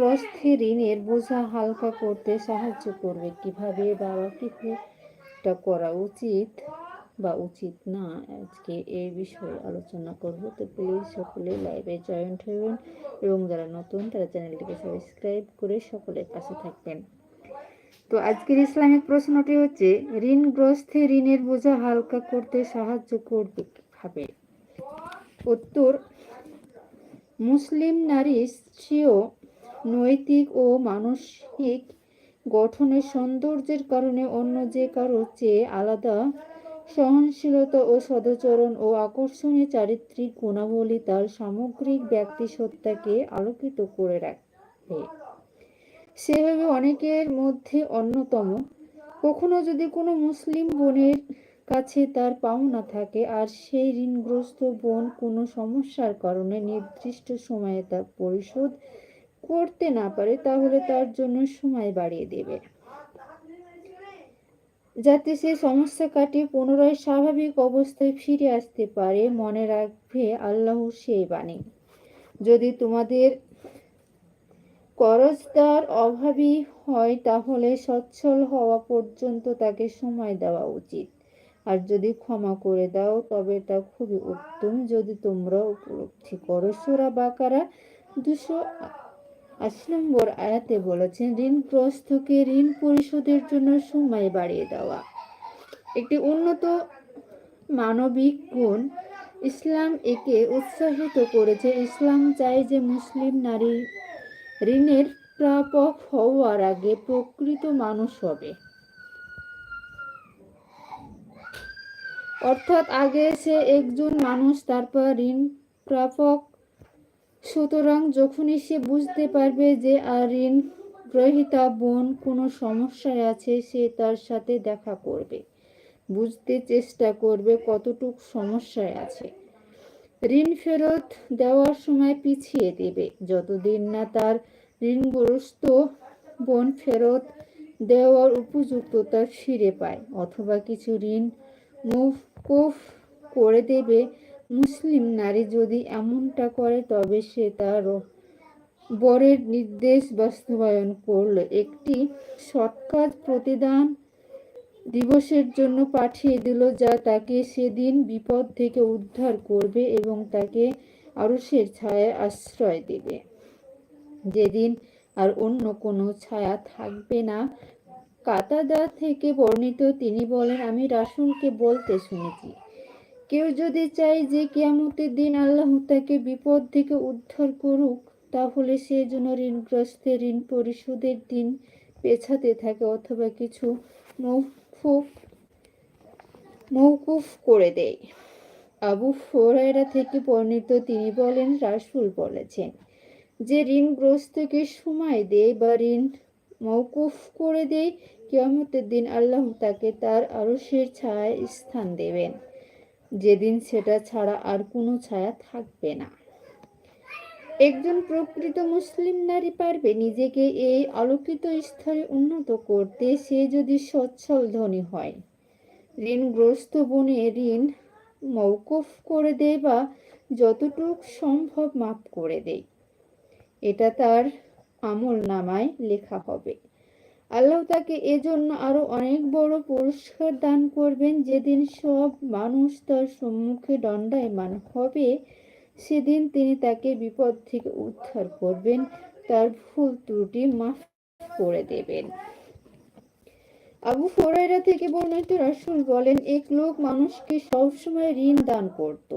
ঋণগ্রস্তের ঋণের বোঝা হালকা করতে সাহায্য করবে। কীভাবে বাবা এটা করা উচিত বা উচিত না, আজকে এই বিষয়ে আলোচনা করব। তো প্লিজ সকলে লাইভে জয়েন্ট হবেন এবং যারা নতুন, তারা চ্যানেলটিকে সাবস্ক্রাইব করে সকলের পাশে থাকবেন। তো আজকের ইসলামিক প্রশ্নটি হচ্ছে ঋণগ্রস্তে ঋণের বোঝা হালকা করতে সাহায্য করবে কীভাবে? উত্তর, মুসলিম নারী স্ত্রীয় নৈতিক ও মানসিক গঠনের সৌন্দর্যের কারণে অন্য যে কারও চেয়ে আলাদা সহনশীলতা ও সদাচরণ ও আকর্ষণীয় চারিত্রিক গুণাবলী তার সামগ্রিক ব্যক্তিসত্তাকে আলোকিত করে রাখবে সেভাবে অনেকের মধ্যে অন্যতম। কখনো যদি কোনো মুসলিম বোনের কাছে তার পাওনা থাকে আর সেই ঋণগ্রস্ত বোন কোনো সমস্যার কারণে নির্দিষ্ট সময়ে তা পরিশোধ করতে না পারে, তাহলে তার জন্য সময় বাড়িয়ে দেবে। যাতে সে সমস্যা কাটিয়ে পুনরায় স্বাভাবিক অবস্থায় ফিরে আসতে পারে, মনে রাখবে আল্লাহর সেই বাণী। যদি তোমাদের করজদার অভাবী হয়, তাহলে সচ্ছল হওয়া পর্যন্ত তাকে সময় দেওয়া উচিত। আর যদি ক্ষমা করে দাও, তবে তা খুবই উত্তম। যদি তোমরা উপলব্ধি করো, সুরা বাকারা দুশো আশি নম্বর আয়াতে বলেছেন ঋণগ্রস্তকে ঋণ পরিশোধের জন্য সময় বাড়িয়ে দেওয়া। একটি উন্নত মানবিক গুণ, ইসলাম একে উৎসাহিত করেছে। ইসলাম চায় যে মুসলিম নারী ঋণের প্রাপক হওয়ার আগে প্রকৃত মানুষ হবে। অর্থাৎ আগে সে একজন মানুষ, তারপর ঋণ প্রাপক সুতরাং যখনই সে বুঝতে পারবে যে আর ঋণ গ্রহিতা বোন কোনো সমস্যায় আছে, সে তার সাথে দেখা করবে। বুঝতে চেষ্টা করবে কতটুক সমস্যায় আছে। ঋণ ফেরত দেওয়ার সময় পিছিয়ে দেবে। যতদিন না তার ঋণগ্রস্ত বোন ফেরত দেওয়ার উপযুক্ততা ফিরে পায়, অথবা কিছু ঋণ মুকুফ করে দেবে মুসলিম নারী যদি এমনটা করে, তবে সে তার বরের নির্দেশ বাস্তবায়ন করল। একটি সৎকাজ প্রতিদান দিবসের জন্য পাঠিয়ে দিল, যা তাকে সেদিন বিপদ থেকে উদ্ধার করবে এবং তাকে আরসের ছায়ায় আশ্রয় দেবে। যেদিন আর অন্য কোনো ছায়া থাকবে না। কাতাদা থেকে বর্ণিত তিনি বলেন, আমি রাসুলকে বলতে শুনেছি কেউ যদি চায় যে কেয়ামতের দিন আল্লাহ তাকে বিপদ থেকে উদ্ধার করুক, তাহলে সে যেন ঋণগ্রস্তের ঋণ পরিশোধের দিন পেছাতে থাকে অথবা কিছু মৌকুফ করে দেয়। আবু ফোরাইরা থেকে বর্ণিত তিনি বলেন, রাসুল বলেছেন, যে ঋণগ্রস্তকে সময় দেয় বা ঋণ মৌকুফ করে দেয়, কেয়ামতের দিন আল্লাহ তাকে তার আরসের ছায়ায় স্থান দেবেন। যেদিন সেটা ছাড়া আর কোনো ছায়া থাকবে না। একজন প্রকৃত মুসলিম নারী পারবে নিজেকে এই আলোকিত স্তরে উন্নত করতে, সে যদি সচ্ছল ধনী হয়। ঋণগ্রস্ত বনে ঋণ মৌকুফ করে দেয় বা যতটুক সম্ভব মাফ করে দেয়। এটা তার আমল নামায় লেখা হবে। আল্লাহ তাকে এজন্য আরও অনেক বড় পুরস্কার দান করবেন। যেদিন সব মানুষ তার সম্মুখে দণ্ডায়মান হবে, সেদিন তিনি তাকে বিপদ থেকে উদ্ধার করবেন, তার ভুল ত্রুটি মাফ করে দেবেন। আবু ফোরাইরা থেকে বর্ণিত রাসুল বলেন, এক লোক মানুষকে সবসময় ঋণ দান করত।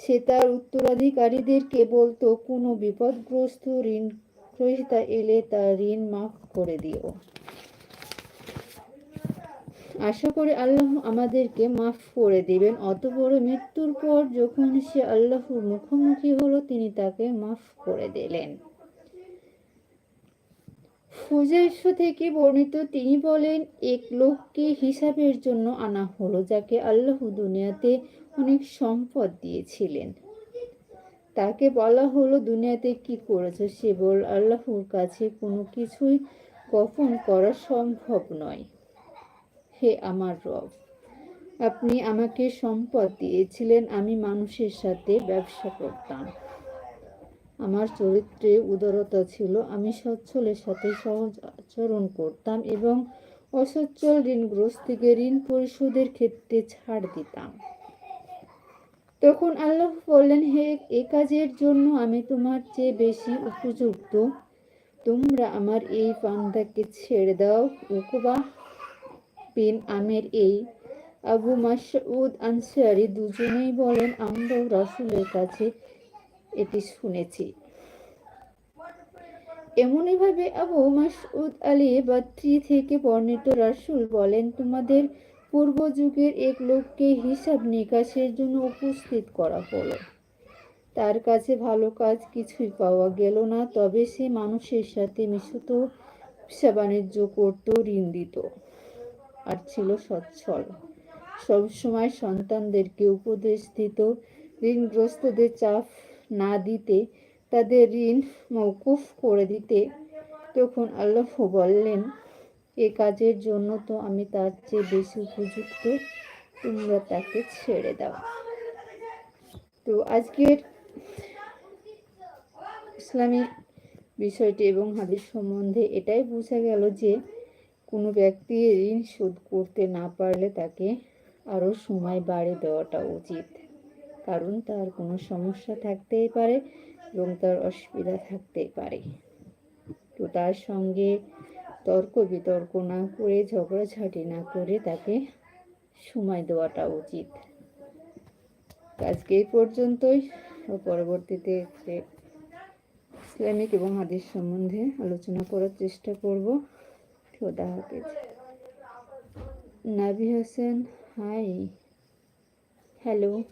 সে তার উত্তরাধিকারীদেরকে বলতো, কোনো বিপদগ্রস্ত ঋণ গ্রহিতা এলে তার ঋণ মাফ করে দিও। আশা করি আল্লাহ আমাদেরকে মাফ করে দিবেন। অতপর মৃত্যুর পর যখন সে আল্লাহর মুখোমুখি হলো, তিনি তাকে মাফ করে দিলেন। ফুজাইফ থেকে বর্ণিত তিনি বলেন, এক লোককে হিসাবের জন্য আনা হলো, যাকে আল্লাহ দুনিয়াতে অনেক সম্পদ দিয়েছিলেন। তাকে বলা হলো, দুনিয়াতে কি করেছে সে বল, আল্লাহর কাছে কোনো কিছুই গোপন করা সম্ভব নয়। হে আমার রব, আপনি আমাকে সম্পদ দিয়েছিলেন, আমি মানুষের সাথে ব্যবসা করতাম। আমার চরিত্রে উদারতা ছিল, আমি সচ্ছলের সাথে সহজ আচরণ করতাম এবং অসচ্ছল ঋণগ্রস্তিকে ঋণ পরিশোধের ক্ষেত্রে ছাড় দিতাম। তখন আল্লাহ বললেন, হে, এ কাজের জন্য আমি তোমার চেয়ে বেশি উপযুক্ত। তোমরা আমার এই পান্দাকে ছেড়ে দাও। উকবা বিন আমের এই আবু মাসউদ আনসারি দুজনেই বলেন, আমরাও রাসূলের কাছে এটি শুনেছি। এমনইভাবে আবু মাসউদ আলী বাত্রি থেকে বর্ণিত রাসূল বলেন, তোমাদের পূর্ব যুগের এক লোককে হিসাব নিকাশের জন্য উপস্থিত করা হলো। তার কাছে ভালো কাজ কিছুই পাওয়া গেল না, তবে সে মানুষের সাথে মিশত ব্যবসা বাণিজ্য করত ঋণ দিত আর ছিল সচ্ছল। সবসময় সন্তানদেরকে উপদেশ দিত, ঋণগ্রস্তদের চাপ না দিতে, তাদের ঋণ মৌকুফ করে দিতে। তখন আল্লাহ বললেন এ কাজের জন্য তো আমি তার চেয়ে বেশি উপযুক্ত। তোমরা তাকে ছেড়ে দাও। তো আজকের ইসলামিক বিষয়টি এবং হাদিস সম্বন্ধে এটাই বোঝা গেল যে কোনো ব্যক্তি ঋণ শোধ করতে না পারলে তাকে আরও সময় বাড়িয়ে দেওয়াটা উচিত। কারণ তার কোনো সমস্যা থাকতেই পারে এবং তার অসুবিধা থাকতেই পারে। তো তার সঙ্গে তর্ক বিতর্ক না করে ঝগড়াঝাটি না করে তাকে সময় দেওয়াটা উচিত। আজকে এই পর্যন্তই। পরবর্তীতে ইসলামিক এবং হাদিস সম্বন্ধে আলোচনা করার চেষ্টা করব। খোদা হাফেজ। নাবি হোসেন, হাই। হ্যালো।